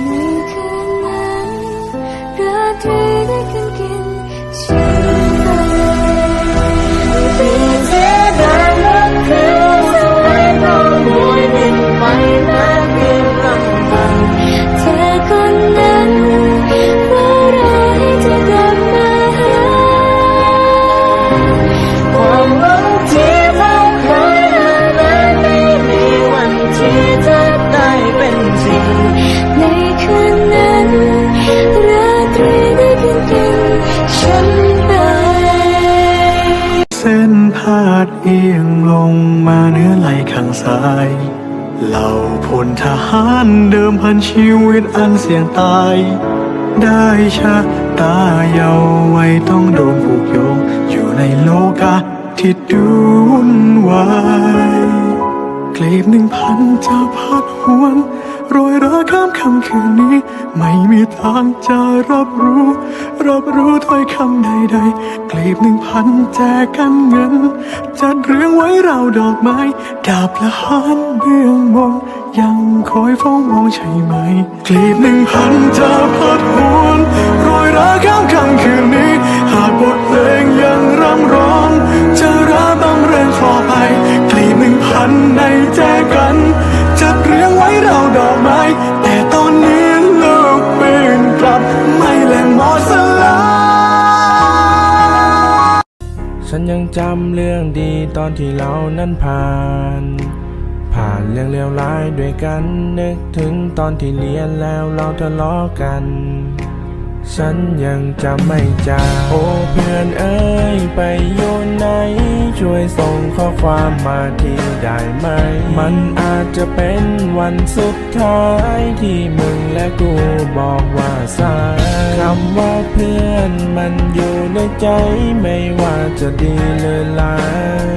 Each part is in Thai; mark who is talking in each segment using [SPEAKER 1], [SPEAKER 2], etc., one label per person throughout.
[SPEAKER 1] ง ใน
[SPEAKER 2] คืนนั้นราตรีได้กินกินฉันไป เส้นพาดเอี
[SPEAKER 1] ยงลงมาเนื้อไหลข้างซ้าย เหล่าพลทหารเดิมพันชีวิตอันเสี่ยงตาย ได้ชะตาเยาว์ไว้ต้องโดนผูกโยง อยู่ในโลกาที่ดุนวาย ลีบหนึ่งพันจะพัดหวนโรยราข้ามคำคืนนี้ ไม่มีทางจะรับรู้ รับรู้ถ้อยคำใดๆกลีบหนึ่งพันแจกันเงิน จัดเรียงไว้เราวดอกไม้ ดาบละหานเบื้องบนยังคอยเฝ้ามองใช่ไหม กลีบหนึ่งพันจะพัดหวนโรยราข้ามคำคืนนี้ หากบทเพลงยังรำร้อง
[SPEAKER 3] ฉันยังจำเรื่องดีตอนที่เรานั้นผ่าน ผ่านเรื่องเลวร้ายด้วยกันนึกถึงตอนที่เรียนแล้วเราทะเลาะกัน ฉันยังจำไม่จางโอ้เพื่อนเอ้ยไปโยู่ ช่วยส่งข้อความมาทีได้ไหม มันอาจจะเป็นวันสุดท้ายที่มึงและกูบอกว่าสายคำว่าเพื่อนมันอยู่ในใจไม่ว่าจะดีหรือร้าย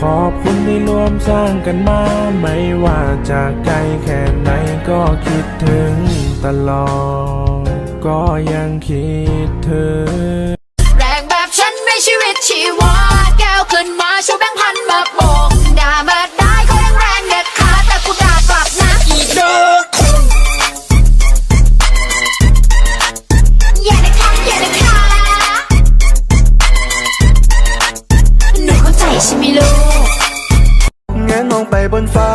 [SPEAKER 3] ขอบคุณที่ร่วมสร้างกันมา ไม่ว่าจะไกลแค่ไหนก็คิดถึงตลอด ก็ยังคิดถึง
[SPEAKER 4] ช่ไหมลูก
[SPEAKER 5] เงนมองไปบนฟ้า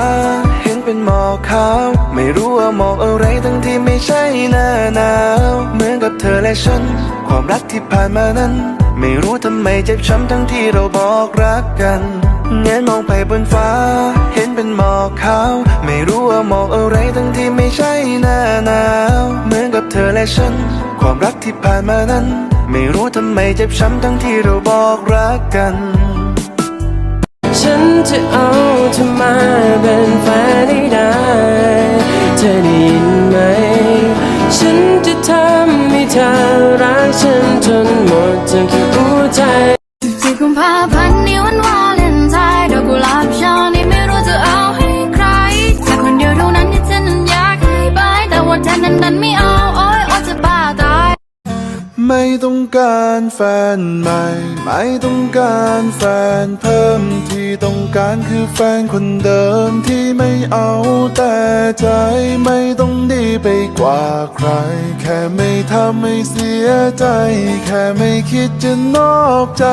[SPEAKER 5] เห็นเป็นหมอกขาว ไม่รู้ว่าหมอกอะไรทั้งที่ไม่ใช่หน้าหนาว เหมือนกับเธอและฉัน ความรักที่ผ่านมานั้น ไม่รู้ทำไมเจ็บช้ำทั้งที่เราบอกรักกันเงนมองไปบนฟ้า เห็นเป็นหมอกขาว ไม่รู้ว่าหมอกอะไรทั้งที่ไม่ใช่หน้าหนาว เหมือนกับเธอและฉัน ความรักที่ผ่านมานั้น ไม่รู้ทำไมเจ็บช้ำทั้งที่เราบอกรักกัน
[SPEAKER 6] ฉันจะเอาเธอมาเป็นแฟนให้ได้ เธอได้ยินไหม
[SPEAKER 2] ต้อ
[SPEAKER 5] งการแฟนใหม่ ไม่ต้องการแฟนเพิ่มที่ต้องการคือแฟนคนเดิมที่ไม่เอาแต่ใจไม่ต้องดีไปกว่าใคร แค่ไม่ทำให้เสียใจ แค่ไม่คิดจะนอกใจ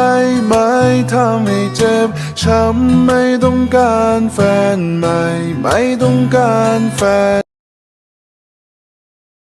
[SPEAKER 5] ไม่ทำให้เจ็บช้ำไม่ต้องการแฟนใหม่ ไม่ต้องการแฟน